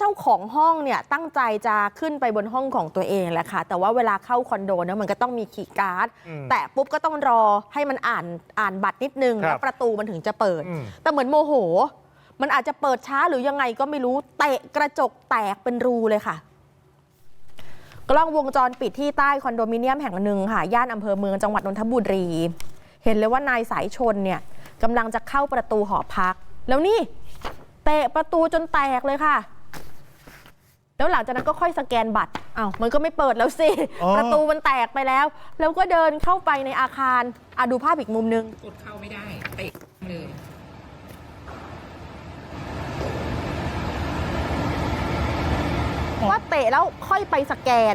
เจ้าของห้องเนี่ยตั้งใจจะขึ้นไปบนห้องของตัวเองแหละค่ะ แต่ว่าเวลาเข้าคอนโดเนี่ยมันก็ต้องมีคีย์การ์ด อืม แต่ปุ๊บก็ต้องรอให้มันอ่านอ่านบัตรนิดนึง ครับแล้วประตูมันถึงจะเปิด อืม แต่เหมือนโมโห มันอาจจะเปิดช้าหรือยังไงก็ไม่รู้เตะกระจกแตกเป็นรูเลยค่ะ กล้องวงจรปิดที่ใต้คอนโดมิเนียมแห่งหนึ่งค่ะย่านอำเภอเมืองจังหวัดนนทบุรี เห็นเลยว่านายสายชนเนี่ยกำลังจะเข้าประตูหอพัก แล้วนี่เตะประตูจนแตกเลยค่ะ แล้วหลังจากนั้นก็ค่อยสแกนบัตรอ้าวมันก็ไม่เปิดแล้วสิ อ๋อ ประตูมันแตกไปแล้ว แล้วก็เดินเข้าไปในอาคารอะดูภาพอีกมุมนึง กดเข้าไม่ได้เตะเลย ว่าเตะแล้วค่อยไปสแกน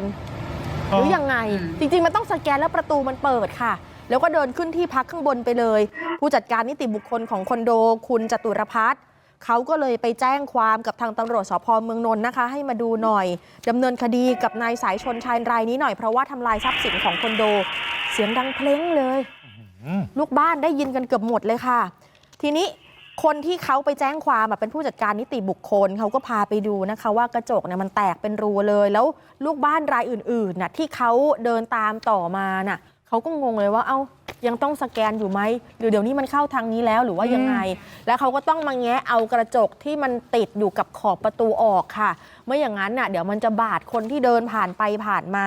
หรือยังไงจริง ๆ มันต้องสแกนแล้วประตูมันเปิดค่ะ แล้วก็เดินขึ้นที่พักข้างบนไปเลย ผู้จัดการนิติบุคคลของคอนโด คุณจตุรพัฒน์ เขาก็เลยไปแจ้งความกับทางตำรวจสพเมืองนนท์นะคะ ให้มาดูหน่อยดำเนินคดีกับนายสายชนชายรายนี้หน่อยเพราะว่าทำลายทรัพย์สินของคอนโด เสียงดังเพลงเลยอืมลูกบ้านได้ยินกันเกือบหมดเลยค่ะ ทีนี้คนที่เขาไปแจ้งความอะเป็นผู้จัดการนิติบุคคลเขาก็พาไปดูนะคะ ว่ากระจกเนี่ยมันแตกเป็นรูเลย แล้วลูกบ้านรายอื่นๆน่ะที่เขาเดินตามต่อมาน่ะ เขาก็งงเลยว่าเอ้ายังต้องสแกนอยู่ไหมหรือเดี๋ยวนี้มันเข้าทางนี้แล้วหรือว่ายังไง แล้วเขาก็ต้องมาแงะเอากระจกที่มันติดอยู่กับขอบประตูออกค่ะ ไม่อย่างนั้นน่ะเดี๋ยวมันจะบาดคนที่เดินผ่านไปผ่านมา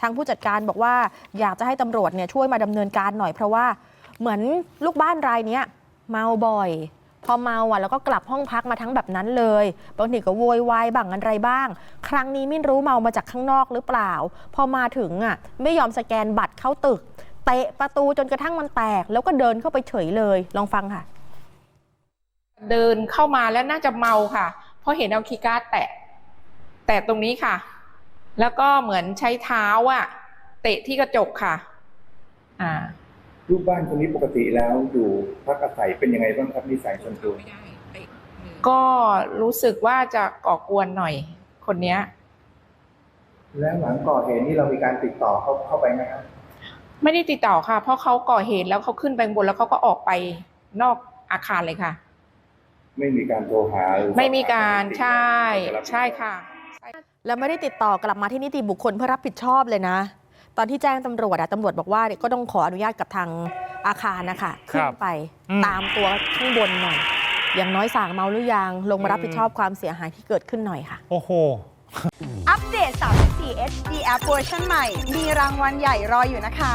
ทางผู้จัดการบอกว่าอยากจะให้ตำรวจเนี่ยช่วยมาดำเนินการหน่อยเพราะว่าเหมือนลูกบ้านรายเนี้ยเมาบ่อย พอเมาอะแล้วก็กลับห้องพักมาทั้งแบบนั้นเลยบางทีก็โวยวายบ้างอะไรบ้าง ครั้งนี้ไม่รู้เมามาจากข้างนอกหรือเปล่า พอมาถึงอะไม่ยอมสแกนบัตรเข้าตึกเตะประตูจนกระทั่งมันแตก แล้วก็เดินเข้าไปเฉยเลย ลองฟังค่ะ เดินเข้ามาแล้วน่าจะเมาค่ะ เพราะเห็นเอาคีย์การ์ดแตะแตะตรงนี้ค่ะ แล้วก็เหมือนใช้เท้าอะเตะที่กระจกค่ะ อ่า ลูกบ้านคนนี้ปกติแล้วอยู่พักอาศัยเป็นยังไงบ้างครับนิสัยส่วนตัวก็รู้สึกว่าจะก่อกวนหน่อย คนเนี้ย แล้วหลังก่อเหตุนี้เรามีการติดต่อเขาเข้าไปไหมครับไม่ได้ติดต่อค่ะ เพราะเขาก่อเหตุแล้วเขาขึ้นไปข้างบนแล้วเขาก็ออกไปนอกอาคารเลยค่ะ ไม่มีการโทรหาหรือไม่มีการสอบถมใช่ติดต่อใช่ค่ะ แล้วไม่ได้ติดต่อกลับมาที่นิติบุคคลเพื่อรับผิดชอบเลยนะ ตอนที่แจ้งตำรวจอะตำรวจบอกว่าเนี่ยก็ต้องขออนุญาตกับทางอาคารนะคะขึ้นไปอืม ตามตัวข้างบนหน่อย อย่างน้อยสั่งเมาหรือยัง ลงมารับผิดชอบความเสียหายที่เกิดขึ้นหน่อยค่ะ โอ้โห อัปเดต 34 HD App เวอร์ชันใหม่ มีรางวัลใหญ่รออยู่นะคะ